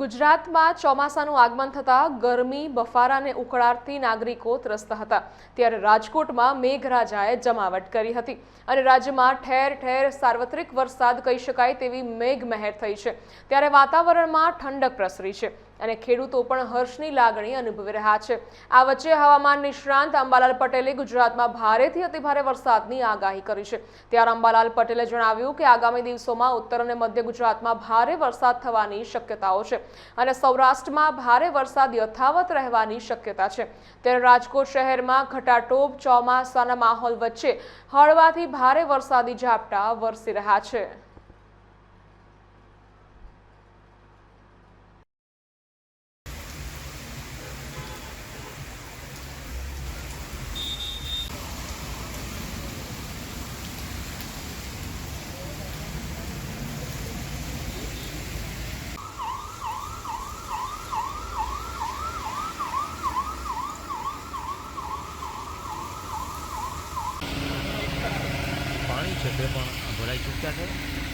ગુજરાતમાં ચોમાસાનું આગમન થતાં ગરમી બફારા અને ઉકળાટથી નાગરિકો ત્રસ્ત હતા. ત્યારે રાજકોટમાં મેઘરાજાએ જમાવટ કરી હતી અને રાજ્યમાં ઠેર ઠેર સાર્વત્રિક વરસાદ કહી શકાય તેવી મેઘમહેર થઈ છે. ત્યારે વાતાવરણમાં ઠંડક પ્રસરી છે. અને ખેડૂતો પણ હર્ષની લાગણી અનુભવી રહ્યા છે. આ વચ્ચે હવામાન નિષ્ણાંત અંબાલાલ પટેલે ગુજરાતમાં ભારેથી અતિભારે વરસાદની આગાહી કરી છે. ત્યારે અંબાલાલ પટેલે જણાવ્યું કે આગામી દિવસોમાં ઉત્તર અને મધ્ય ગુજરાતમાં ભારે વરસાદ થવાની શક્યતાઓ છે અને સૌરાષ્ટ્રમાં ભારે વરસાદ યથાવત રહેવાની શક્યતા છે. ત્યારે રાજકોટ શહેરમાં ઘટાટોપ, ચોમાસાના માહોલ વચ્ચે હળવાથી ભારે વરસાદી ઝાપટા વરસી રહ્યા છે પાણી છે પણ ભરાઈ ચૂક્યા છે.